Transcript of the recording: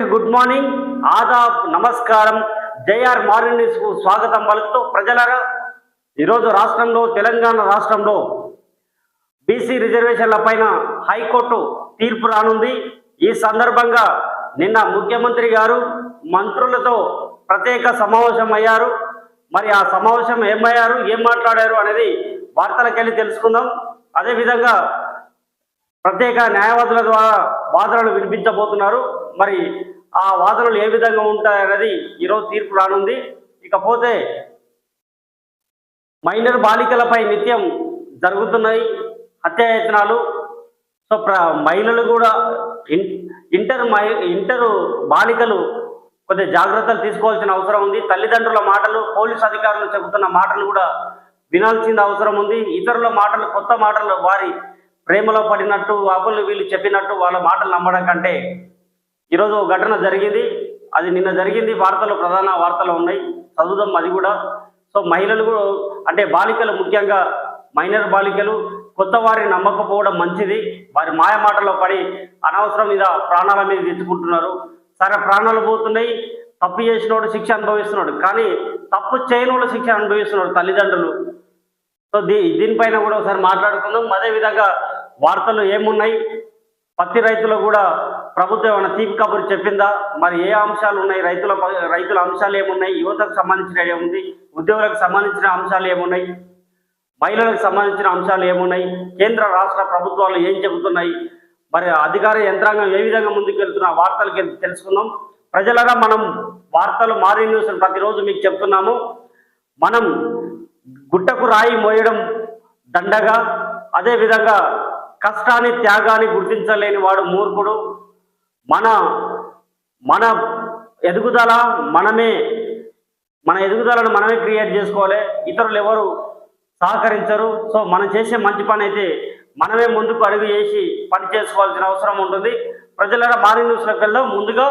Good morning Aadab నమస్కారం. JR morning న్యూస్కు స్వాగతం పలుకుతూ ప్రజలరా ఈరోజు రాష్ట్రంలో తెలంగాణ రాష్ట్రంలో బీసీ రిజర్వేషన్ల పైన హైకోర్టు తీర్పు రానుంది. ఈ సందర్భంగా నిన్న ముఖ్యమంత్రి గారు మంత్రులతో ప్రత్యేక సమావేశం అయ్యారు. మరి ఆ సమావేశం ఏమయ్యారు ఏం మాట్లాడారు అనేది వార్తలకెళ్ళి తెలుసుకుందాం. అదేవిధంగా ప్రత్యేక న్యాయవాదుల ద్వారా వాదనలు వినిపించబోతున్నారు. మరి ఆ వాదనలు ఏ విధంగా ఉంటాయనేది ఈరోజు తీర్పు రానుంది. ఇకపోతే మైనర్ బాలికలపై నిత్యం జరుగుతున్నాయి హత్యాయత్నాలు. సో ప్ర మహిళలు కూడా ఇన్- ఇంటర్ మై ఇంటర్ బాలికలు కొద్దిగా జాగ్రత్తలు తీసుకోవాల్సిన అవసరం ఉంది. తల్లిదండ్రుల మాటలు పోలీస్ అధికారులు చెబుతున్న మాటలు కూడా వినాల్సిన అవసరం ఉంది. ఇతరుల మాటలు కొత్త మాటలు వారి ప్రేమలో పడినట్టు అబ్బులు వీళ్ళు చెప్పినట్టు వాళ్ళ మాటలు నమ్మడం కంటే ఈరోజు ఘటన జరిగింది. అది నిన్న జరిగింది. వార్తలు ప్రధాన వార్తలు ఉన్నాయి. చదువుదాం అది కూడా. సో మహిళలు కూడా అంటే బాలికలు ముఖ్యంగా మైనర్ బాలికలు కొత్త వారిని నమ్మకపోవడం మంచిది. వారి మాయ మాటలో పడి అనవసరం మీద ప్రాణాల మీద తెచ్చుకుంటున్నారు సరే ప్రాణాలు పోతున్నాయి. తప్పు చేసినోడు శిక్ష అనుభవిస్తున్నాడు. కానీ తప్పు చేయనోడు శిక్ష అనుభవిస్తున్నాడు తల్లిదండ్రులు. సో దీ దీనిపైన కూడా ఒకసారి మాట్లాడుకుందాం. అదేవిధంగా వార్తలు ఏమున్నాయి? పత్తి రైతులు కూడా ప్రభుత్వం ఏమైనా తీపి కబురు చెప్పిందా? మరి ఏ అంశాలు ఉన్నాయి? రైతుల రైతుల అంశాలు ఏమున్నాయి? యువతకు సంబంధించిన ఏముంది? ఉద్యోగులకు సంబంధించిన అంశాలు ఏమున్నాయి? మహిళలకు సంబంధించిన అంశాలు ఏమున్నాయి? కేంద్ర రాష్ట్ర ప్రభుత్వాలు ఏం చెబుతున్నాయి? మరి అధికార యంత్రాంగం ఏ విధంగా ముందుకు వెళ్తున్న? వార్తలకి తెలుసుకుందాం. ప్రజలరా మనం వార్తలు మారి న్యూస్ ప్రతిరోజు మీకు చెప్తున్నాము. మనం గుట్టకు రాయి మోయడం దండగా అదేవిధంగా కష్టాన్ని త్యాగాన్ని గుర్తించలేని వాడు మూర్ఖుడు. మన మన ఎదుగుదల మనమే మన ఎదుగుదలను మనమే క్రియేట్ చేసుకోవాలి. ఇతరులు ఎవరు సహకరించరు. సో మనం చేసే మంచి పని అయితే మనమే ముందుకు అడుగు చేసి పని చేసుకోవాల్సిన అవసరం ఉంటుంది. ప్రజల మారి న్యూస్లోకి వెళ్దాం. ముందుగా